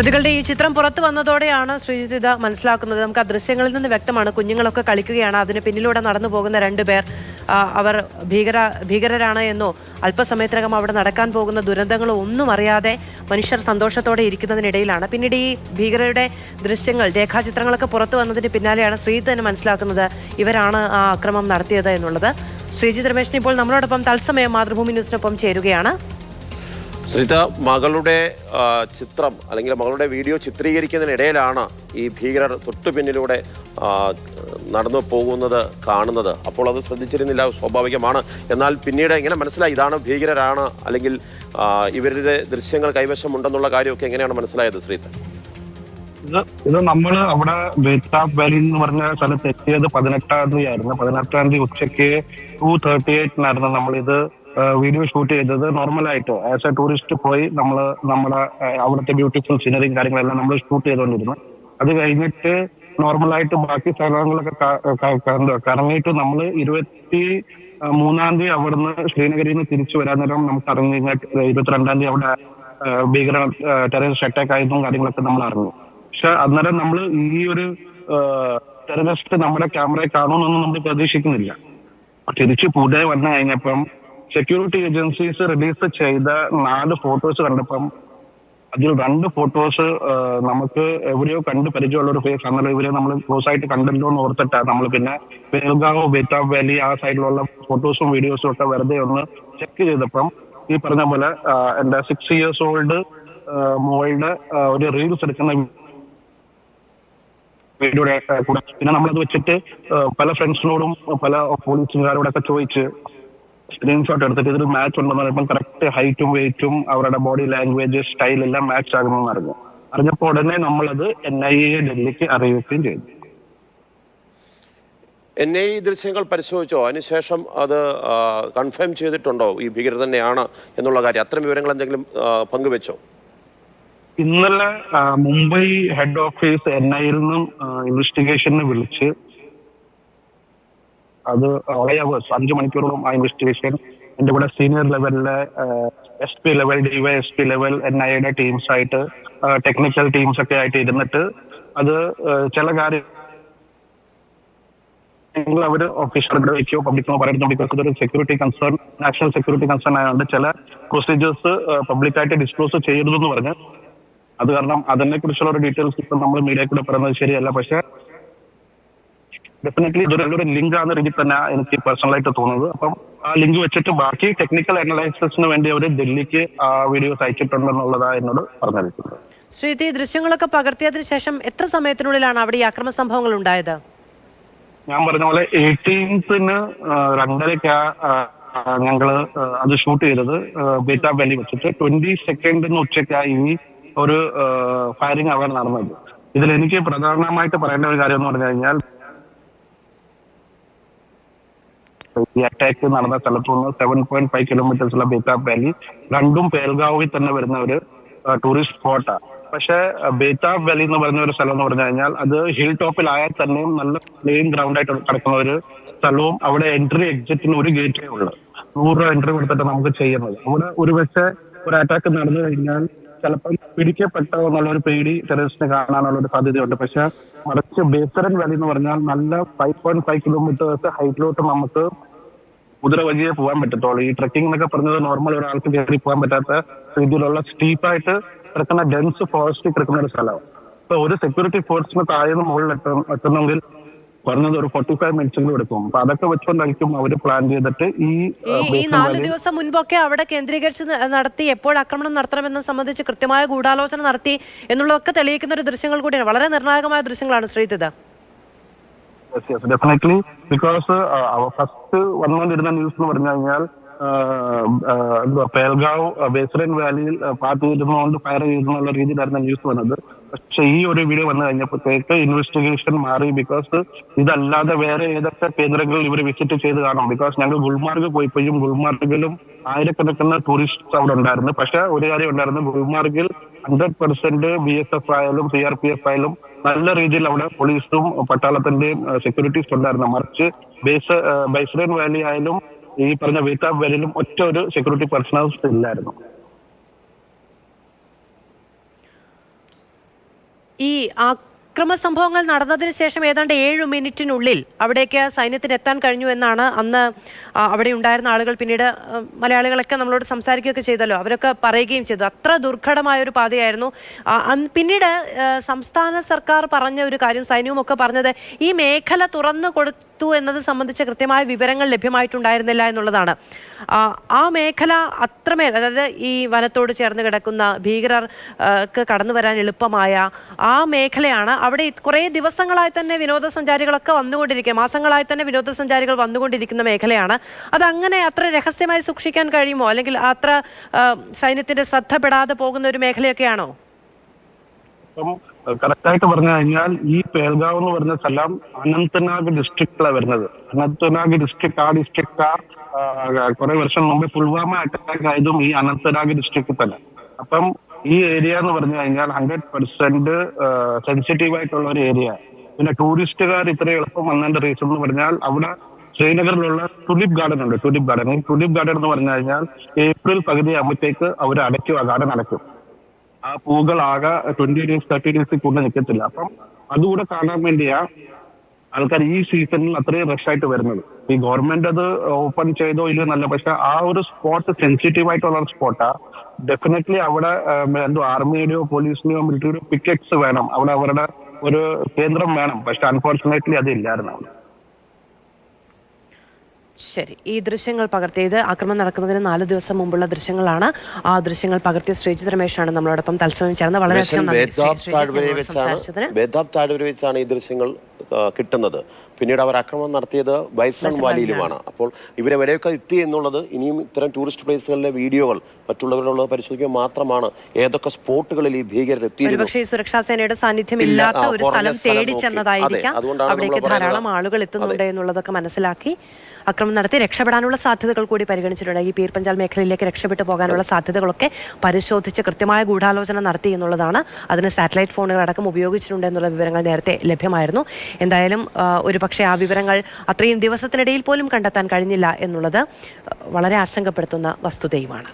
പ്രതികളുടെ ഈ ചിത്രം പുറത്തു വന്നതോടെയാണ് ശ്രീജിത്ത് ഇത് മനസ്സിലാക്കുന്നത്. നമുക്ക് ആ ദൃശ്യങ്ങളിൽ നിന്ന് വ്യക്തമാണ്. കുഞ്ഞുങ്ങളൊക്കെ കളിക്കുകയാണ്. അതിന് പിന്നിലൂടെ നടന്നു പോകുന്ന രണ്ടുപേർ അവർ ഭീകര ഭീകരരാണ് എന്നോ അല്പസമയത്തിനകം അവിടെ നടക്കാൻ പോകുന്ന ദുരന്തങ്ങളോ ഒന്നും അറിയാതെ മനുഷ്യർ സന്തോഷത്തോടെ ഇരിക്കുന്നതിനിടയിലാണ്. പിന്നീട് ഈ ഭീകരരുടെ ദൃശ്യങ്ങൾ രേഖാചിത്രങ്ങളൊക്കെ പുറത്തു വന്നതിന് പിന്നാലെയാണ് ശ്രീജിത്ത് തന്നെ മനസ്സിലാക്കുന്നത് ഇവരാണ് ആ അക്രമം നടത്തിയത് എന്നുള്ളത്. ശ്രീജിത് രമേശിന് ഇപ്പോൾ നമ്മളോടൊപ്പം തത്സമയം മാതൃഭൂമി ന്യൂസിനൊപ്പം ചേരുകയാണ്. ശ്രീത മകളുടെ ചിത്രം അല്ലെങ്കിൽ മകളുടെ വീഡിയോ ചിത്രീകരിക്കുന്നതിനിടയിലാണ് ഈ ഭീകരർ തൊട്ടു പിന്നിലൂടെ നടന്നു പോകുന്നത് കാണുന്നത്. അപ്പോൾ അത് ശ്രദ്ധിച്ചിരുന്നില്ല സ്വാഭാവികമാണ്. എന്നാൽ പിന്നീട് എങ്ങനെ മനസ്സിലായി ഇതാണ് ഭീകരരാണ് അല്ലെങ്കിൽ ഇവരുടെ ദൃശ്യങ്ങൾ കൈവശമുണ്ടെന്നുള്ള കാര്യമൊക്കെ എങ്ങനെയാണ് മനസ്സിലായത് ശ്രീത ഇത് നമ്മൾ അവിടെ ബേത്താബ് വാലി എന്ന് പറഞ്ഞ സ്ഥലത്ത് എത്തിയത് പതിനെട്ടാം തീയതി ആയിരുന്നു. പതിനെട്ടാം തീയതി ഉച്ചയ്ക്ക് ടു തേർട്ടി എയ്റ്റിനായിരുന്നു നമ്മളിത് വീഡിയോ ഷൂട്ട് ചെയ്തത് നോർമലായിട്ട് ആസ് എ ടൂറിസ്റ്റ് പോയി നമ്മൾ നമ്മുടെ അവിടുത്തെ ബ്യൂട്ടിഫുൾ സീനറിയും കാര്യങ്ങളെല്ലാം നമ്മൾ ഷൂട്ട് ചെയ്തുകൊണ്ടിരുന്നു അത് കഴിഞ്ഞിട്ട് നോർമലായിട്ട് ബാക്കി സ്ഥലങ്ങളൊക്കെ കറങ്ങിയിട്ട് നമ്മൾ ഇരുപത്തി മൂന്നാം തീയതി അവിടുന്ന് ശ്രീനഗറിൽ നിന്ന് തിരിച്ചു വരാൻ നേരം നമുക്ക് അറിഞ്ഞു കഴിഞ്ഞാൽ ഇരുപത്തിരണ്ടാം തീയതി അവിടെ ഭീകര ടെററിസ്റ്റ് അറ്റാക്ക് ആയതും കാര്യങ്ങളൊക്കെ നമ്മൾ അറിഞ്ഞു. പക്ഷെ അന്നേരം നമ്മൾ ഈ ഒരു ടെററിസ്റ്റ് നമ്മുടെ ക്യാമറയിൽ കാണുമെന്നൊന്നും നമ്മൾ പ്രതീക്ഷിക്കുന്നില്ല. തിരിച്ച് പുതിയ വന്നു കഴിഞ്ഞപ്പം സെക്യൂരിറ്റി ഏജൻസീസ് റിലീസ് ചെയ്ത നാല് ഫോട്ടോസ് കണ്ടപ്പം അതിൽ രണ്ട് ഫോട്ടോസ് നമുക്ക് എവിടെയോ കണ്ട് പരിചയമുള്ള ഒരു ഫേസ് ആണല്ലോ. ഇവരെ നമ്മൾ ക്ലോസ് ആയിട്ട് കണ്ടല്ലോ എന്ന് ഓർത്തിട്ടാണ് നമ്മൾ പിന്നെ ബേൽഗാവോ ബേറ്റാ വാലി ആ സൈഡിലുള്ള ഫോട്ടോസും വീഡിയോസും ഒക്കെ വെറുതെ ഒന്ന് ചെക്ക് ചെയ്തപ്പം ഈ പറഞ്ഞ പോലെ എന്റെ സിക്സ് ഇയേഴ്സ് ഓൾഡ് മോളുടെ ഒരു റീൽസ് എടുക്കുന്ന വീഡിയോയുടെ കൂടെ. പിന്നെ നമ്മളത് വെച്ചിട്ട് പല ഫ്രണ്ട്സിനോടും പല പോലീസുകാരോടൊക്കെ ചോദിച്ച് സ്ക്രീൻഷോട്ട് എടുത്തിട്ട് ഇതൊരു മാച്ച് ഉണ്ടെന്ന് പറയുമ്പോൾ കറക്റ്റ് ഹൈറ്റും വെയിറ്റും അവരുടെ ബോഡി ലാംഗ്വേജ് സ്റ്റൈൽ എല്ലാം മാച്ച് ആകുമെന്ന് അറിഞ്ഞു. അറിഞ്ഞപ്പോൾ ഉടനെ നമ്മളത് എൻ ഐ എ ഡൽഹിക്ക് അറിയിക്കുകയും ചെയ്തു. എൻ ഐ ദൃശ്യങ്ങൾ പരിശോധിച്ചോ? അതിനുശേഷം അത് കൺഫേം ചെയ്തിട്ടുണ്ടോ? ഈ ഭീകരർ തന്നെയാണ് എന്നുള്ള കാര്യം. അത്തരം വിവരങ്ങൾ എന്തെങ്കിലും പങ്കുവെച്ചോ? ഇന്നലെ മുംബൈ ഹെഡ് ഓഫീസ് എൻ ഐയിൽ നിന്നും ഇൻവെസ്റ്റിഗേഷന് വിളിച്ച് അത് അവേഴ്സ് അഞ്ചു മണിക്കൂറോളം ആ ഇൻവെസ്റ്റിഗേഷൻ എന്റെ കൂടെ senior ലെവലിലെ S P level D Y S P level N teams ആയിട്ട് ടെക്നിക്കൽ ടീംസ് ഒക്കെ ആയിട്ട് ഇരുന്നിട്ട് അത് ചില കാര്യങ്ങൾ അവർ ഒഫീഷ്യലുടെ വയ്ക്കോ പബ്ലിക്കോ പറയുന്നത് ബിക്കോസ് ഇതൊരു security concern national security concern ആയതുകൊണ്ട് ചില പ്രൊസീജിയേഴ്സ് പബ്ലിക്കായിട്ട് ഡിസ്ക്ലോസ് ചെയ്യരുതെന്ന് പറഞ്ഞ്. അത് കാരണം അതിനെ കുറിച്ചുള്ള ഒരു ഡീറ്റെയിൽസ് ഇപ്പം നമ്മൾ മീഡിയ കൂടെ പറയുന്നത് ശരിയല്ല. പക്ഷെ ഡെഫിനറ്റ്ലി ഇതൊരു നല്ലൊരു ലിങ്ക് ആണെന്ന രീതിയിൽ തന്നെ എനിക്ക് പേഴ്സണലായിട്ട് തോന്നുന്നത്. അപ്പം ആ ലിങ്ക് വെച്ചിട്ട് ബാക്കി ടെക്നിക്കൽ അനലൈസിസിന് വേണ്ടി അവർ ഡൽഹിക്ക് ആ വീഡിയോസ് അയച്ചിട്ടുണ്ടെന്നുള്ളതാണ് എന്നോട് പറഞ്ഞിരിക്കുന്നത് ശ്രീതി ദൃശ്യങ്ങളൊക്കെ പകർത്തിയതിനു ശേഷം എത്ര സമയത്തിനുള്ളിലാണ് അവിടെ ഈ അക്രമ സംഭവങ്ങൾ ഉണ്ടായത്? ഞാൻ പറഞ്ഞ പോലെ എയ്റ്റീൻത്തിന് രണ്ടരയ്ക്ക് ഞങ്ങൾ അത് ഷൂട്ട് ചെയ്തത് ബേറ്റാ വാലി വെച്ചിട്ട് ട്വന്റി സെക്കൻഡിന് ഉച്ചയ്ക്കായി ഈ ഒരു ഫയറിംഗ് അവർ നടന്നത്. ഇതിൽ എനിക്ക് പ്രധാനമായിട്ട് പറയേണ്ട ഒരു കാര്യം എന്ന് പറഞ്ഞു കഴിഞ്ഞാൽ ഈ അറ്റാക്ക് നടന്ന സ്ഥലത്തു നിന്ന് സെവൻ പോയിന്റ് ഫൈവ് കിലോമീറ്റേഴ്സുള്ള ബേത്താബ് വാലി രണ്ടും പേൽഗാവിൽ തന്നെ വരുന്ന ഒരു ടൂറിസ്റ്റ് സ്പോട്ടാണ് പക്ഷെ ബേത്താബ് വാലി എന്ന് പറയുന്ന ഒരു സ്ഥലം എന്ന് പറഞ്ഞു കഴിഞ്ഞാൽ അത് ഹിൽ ടോപ്പിലായാൽ തന്നെയും നല്ല പ്ലെയിൻ ഗ്രൗണ്ട് ആയിട്ട് കിടക്കുന്ന ഒരു സ്ഥലവും അവിടെ എൻട്രി എക്സിറ്റിന് ഒരു ഗേറ്റേ ഉള്ളൂ. നൂറ് രൂപ എൻട്രി കൊടുത്തിട്ട് നമുക്ക് ചെയ്യുന്നത്. അവിടെ ഒരു പക്ഷേ ഒരു അറ്റാക്ക് നടന്നു കഴിഞ്ഞാൽ ചിലപ്പോൾ പിടിക്കപ്പെട്ടോ എന്നുള്ള ഒരു പേടി ടെററിസ്റ്റിന് കാണാനുള്ള ഒരു സാധ്യതയുണ്ട്. പക്ഷെ മറിച്ച് ബേസറൻ വാലി എന്ന് പറഞ്ഞാൽ നല്ല ഫൈവ് പോയിന്റ് ഫൈവ് കിലോമീറ്റേഴ്സ് ഹൈറ്റിലോട്ട് നമുക്ക് കുതിര വഴിയേ പോകാൻ പറ്റത്തുള്ളൂ. ഈ ട്രക്കിംഗ് എന്നൊക്കെ പറഞ്ഞത് നോർമൽ ഒരാൾക്ക് കയറി പോകാൻ പറ്റാത്ത രീതിയിലുള്ള സ്റ്റീപ്പായിട്ട് കിടക്കുന്ന ഡെൻസ് ഫോറസ്റ്റ് കിടക്കുന്ന ഒരു സ്ഥലമാണ്. അപ്പൊ ഒരു സെക്യൂരിറ്റി ഫോഴ്സിന് താഴെ മുകളിൽ എത്ത- എത്തണമെങ്കിൽ പറഞ്ഞത് ഒരു ഫോർട്ടി ഫൈവ് മിനിറ്റ്സെങ്കിലും എടുക്കും. അപ്പൊ അതൊക്കെ വെച്ചുകൊണ്ടായിരിക്കും അവർ പ്ലാൻ ചെയ്തിട്ട് ഈ ഈ നാല് ദിവസം മുൻപൊക്കെ അവിടെ കേന്ദ്രീകരിച്ച് നടത്തി എപ്പോൾ ആക്രമണം നടത്തണമെന്ന് സംബന്ധിച്ച് കൃത്യമായ ഗൂഢാലോചന നടത്തി എന്നുള്ളതൊക്കെ തെളിയിക്കുന്ന ഒരു ദൃശ്യങ്ങൾ കൂടിയാണ്. വളരെ നിർണായകമായ ദൃശ്യങ്ങളാണ് Sreejith yes definitely because first വന്നുകൊണ്ടിരുന്ന news എന്ന് പറഞ്ഞു കഴിഞ്ഞാൽ പേൽഗാവ് ബേസ്റൻ വാലിയിൽ പാർട്ടി കൊണ്ട് ഫയർ ചെയ്യുന്നുള്ള രീതിയിലായിരുന്നു ന്യൂസ് വന്നത്. പക്ഷെ ഈ ഒരു വീഡിയോ വന്നു കഴിഞ്ഞപ്പോഴത്തേക്ക് ഇൻവെസ്റ്റിഗേഷൻ മാറി ബിക്കോസ് ഇതല്ലാതെ വേറെ ഏതൊക്കെ കേന്ദ്രങ്ങളിൽ ഇവർ വിസിറ്റ് ചെയ്ത് കാണും. ബിക്കോസ് ഞങ്ങൾ ഗുൽമാർഗ് പോയിപ്പോയും ഗുൽമാർഗിലും ആയിരക്കണക്കിന് ടൂറിസ്റ്റ് അവിടെ ഉണ്ടായിരുന്നു. പക്ഷെ ഒരു കാര്യം ഉണ്ടായിരുന്നു. ഗുൽമാർഗിൽ hundred percent B S F ആയാലും സി ആർ പി എഫ് ആയാലും നല്ല രീതിയിൽ അവിടെ പോലീസും പട്ടാളത്തിന്റെയും സെക്യൂരിറ്റീസ് ഉണ്ടായിരുന്നു. മറിച്ച് ബേസ് ബൈസ്ലൈൻ വാലി ആയാലും ഈ പറഞ്ഞ വീട്ടാ വാലിയിലും ഒറ്റ ഒരു സെക്യൂരിറ്റി പേഴ്സണൽസ് ഇല്ലായിരുന്നു. ഈ അക്രമ സംഭവങ്ങൾ നടന്നതിന് ശേഷം ഏതാണ്ട് ഏഴ് മിനിറ്റിനുള്ളിൽ അവിടേക്ക് സൈന്യത്തിന് എത്താൻ കഴിഞ്ഞു എന്നാണ് അന്ന് അവിടെ ഉണ്ടായിരുന്ന ആളുകൾ പിന്നീട് മലയാളികളൊക്കെ നമ്മളോട് സംസാരിക്കുകയൊക്കെ ചെയ്തല്ലോ. അവരൊക്കെ പറയുകയും ചെയ്തു. അത്ര ദുർഘടമായ ഒരു പാതയായിരുന്നു പിന്നീട് സംസ്ഥാന സർക്കാർ പറഞ്ഞ ഒരു കാര്യം സൈന്യവും ഒക്കെ പറഞ്ഞത് ഈ മേഖല തുറന്നു കൊടുത്തു എന്നത് സംബന്ധിച്ച കൃത്യമായ വിവരങ്ങൾ ലഭ്യമായിട്ടുണ്ടായിരുന്നില്ല എന്നുള്ളതാണ്. ആ, മേഖല അത്രമേൽ അതായത് ഈ വനത്തോട് ചേർന്ന് കിടക്കുന്ന ഭീകരർക്ക് കടന്നു വരാൻ എളുപ്പമായ ആ മേഖലയാണ്. അവിടെ കുറേ ദിവസങ്ങളായി തന്നെ വിനോദസഞ്ചാരികളൊക്കെ വന്നുകൊണ്ടിരിക്കുക മാസങ്ങളായി തന്നെ വിനോദസഞ്ചാരികൾ വന്നുകൊണ്ടിരിക്കുന്ന മേഖലയാണ്. അത് അങ്ങനെ അത്ര രഹസ്യമായി സൂക്ഷിക്കാൻ കഴിയുമോ? അല്ലെങ്കിൽ അത്ര സൈന്യത്തിന്റെ ശ്രദ്ധപ്പെടാതെ പോകുന്ന ഒരു മേഖലയൊക്കെയാണോ? കറക്റ്റായിട്ട് പറഞ്ഞു കഴിഞ്ഞാൽ ഈ പേൽഗാവ് എന്ന് പറഞ്ഞ സ്ഥലം അനന്തനാഗ് ഡിസ്ട്രിക്റ്റിലാണ് വരുന്നത്. അനന്തനാഗ് ഡിസ്ട്രിക്ട് ആ ഡിസ്ട്രിക്ട് ആ കുറെ വർഷം മുമ്പ് പുൽവാമ അറ്റാക്ക് ആയതും ഈ അനന്തനാഗ് ഡിസ്ട്രിക്ട് തന്നെ. അപ്പം ഈ ഏരിയ എന്ന് പറഞ്ഞു കഴിഞ്ഞാൽ ഹൺഡ്രഡ് പെർസെന്റ് സെൻസിറ്റീവ് ആയിട്ടുള്ള ഒരു ഏരിയ പിന്നെ ടൂറിസ്റ്റുകാർ ഇത്രയും എളുപ്പം വന്നതിന്റെ റീസൺ എന്ന് പറഞ്ഞാൽ അവിടെ ശ്രീനഗറിലുള്ള ടുലിപ്പ് ഗാർഡൻ ഉണ്ട്. ടുലിപ്പ് ഗാർഡൻ ഈ ടുലിപ്പ് ഗാർഡൻ എന്ന് പറഞ്ഞു കഴിഞ്ഞാൽ ഏപ്രിൽ പകുതി ആകുമ്പോഴത്തേക്ക് അവർ അടയ്ക്കും ആ ഗാർഡൻ അടയ്ക്കും. ആ പൂകൾ ആകെ ട്വന്റി ഡേയ്സ് തേർട്ടി ഡേയ്സ് കൊണ്ട് നിൽക്കത്തില്ല അപ്പം അതുകൂടെ കാണാൻ വേണ്ടിയാ ആൾക്കാർ ഈ സീസണിൽ അത്രയും റഷ് ആയിട്ട് വരുന്നത്. ഈ ഗവൺമെന്റ് അത് ഓപ്പൺ ചെയ്തോ ഇല്ലയോ നല്ല പക്ഷെ ആ ഒരു സ്പോട്ട് സെൻസിറ്റീവ് ആയിട്ടുള്ള ഒരു സ്പോട്ടാ ഡെഫിനറ്റ്ലി അവിടെ എന്തോ ആർമിയുടെയോ പോലീസിന്റെയോ മിലിറ്ററിയുടെയോ പിക്കറ്റ്സ് വേണം. അവിടെ അവരുടെ ഒരു കേന്ദ്രം വേണം. പക്ഷെ അൺഫോർച്ചുനേറ്റ്ലി അത് ഇല്ലായിരുന്നു അവിടെ. ശരി. ഈ ദൃശ്യങ്ങൾ പകർത്തിയത് ആക്രമണം നടക്കുന്നതിന് നാല് ദിവസം മുമ്പുള്ള ദൃശ്യങ്ങളാണ്. ആ ദൃശ്യങ്ങൾ പകർത്തിയ ശ്രീജിത് രമേശാണ് നമ്മളോടൊപ്പം തത്സമയം ചേർന്ന്. വളരെ വെച്ചാണ് താഴ്വര വെച്ചാണ് ഈ ദൃശ്യങ്ങൾ കിട്ടുന്നത്. പിന്നീട് അവർ ആക്രമണം നടത്തിയത് ബൈസൺ വാലിയിലുമാണ്. അപ്പോൾ ഇവരെ വരെയൊക്കെ എത്തി എന്നുള്ളത് ഇനിയും ഇത്തരം ടൂറിസ്റ്റ് പ്ലേസുകളിലെ വീഡിയോകൾ മറ്റുള്ളവരുള്ളത് പരിശോധിക്കുക മാത്രമാണ് ഏതൊക്കെ സ്പോട്ടുകളിൽ ഈ ഭീകരർ എത്തിയിരുന്നു. ഒരുപക്ഷെ സുരക്ഷാ സേനയുടെ സാന്നിധ്യം ഇല്ലാത്ത ഒരു സ്ഥലം തേടി ചെന്നതായിരിക്കാം. അതുകൊണ്ടാണ് ധാരാളം ആളുകൾ എത്തുന്നുണ്ട് എന്നുള്ളതൊക്കെ മനസ്സിലാക്കി. അക്രമം നടത്തി രക്ഷപ്പെടാനുള്ള സാധ്യതകൾ കൂടി പരിഗണിച്ചിട്ടുണ്ട്. ഈ പീർ പഞ്ചാൽ മേഖലയിലേക്ക് രക്ഷപ്പെട്ടു പോകാനുള്ള സാധ്യതകളൊക്കെ പരിശോധിച്ച് കൃത്യമായ ഗൂഢാലോചന നടത്തി എന്നുള്ളതാണ്. അതിന് സാറ്റലൈറ്റ് ഫോണുകൾ അടക്കം ഉപയോഗിച്ചിട്ടുണ്ട് എന്നുള്ള വിവരങ്ങൾ നേരത്തെ ലഭ്യമായിരുന്നു. എന്തായാലും ഒരു പക്ഷേ ആ വിവരങ്ങൾ അത്രയും ദിവസത്തിനിടയിൽ പോലും കണ്ടെത്താൻ കഴിഞ്ഞില്ല എന്നുള്ളത് വളരെ ആശങ്കപ്പെടുത്തുന്ന വസ്തുതയുമാണ്.